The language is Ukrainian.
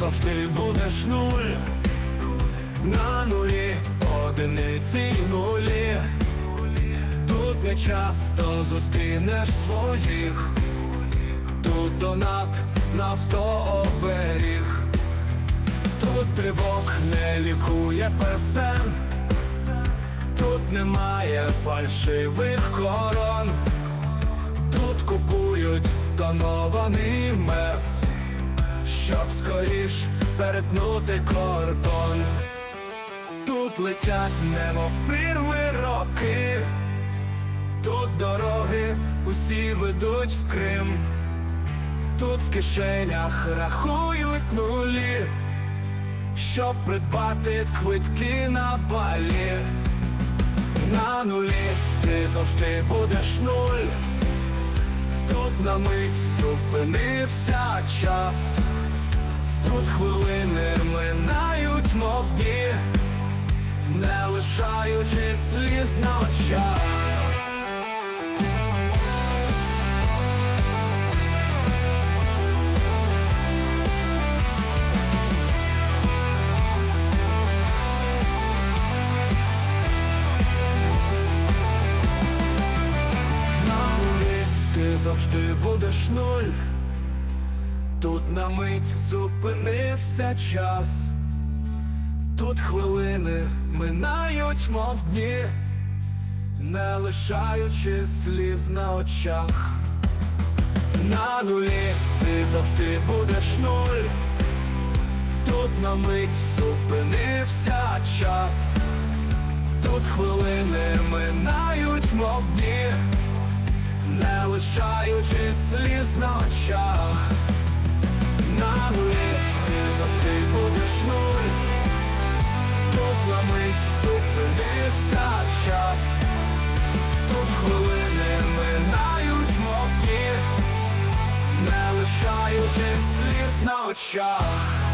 завжди будеш нуль. На нулі, одиниці нулі. Тут не часто зустрінеш своїх. Тут донат на автооберіг. Тут тривог не лікує песен. Тут немає фальшивих корон. Тут купують тонований мерс, щоб скоріш перетнути кордон. Тут летять немов прірви роки, тут дороги усі ведуть в Крим, тут в кишенях рахують нулі, щоб придбати квитки на балі. На нулі ти завжди будеш нуль. Тут на мить зупинився час, тут хвилини минають, мов дні, не лишаючи сліз на очах. Завжди будеш нуль. Тут на мить зупинився час. Тут хвилини минають, мов дні, не лишаючи сліз на очах. На нулі ти завжди будеш нуль. Тут на мить зупинився час. Тут хвилини минають, мов дні, не лишаючи сліз на очах. Не сліз на очах.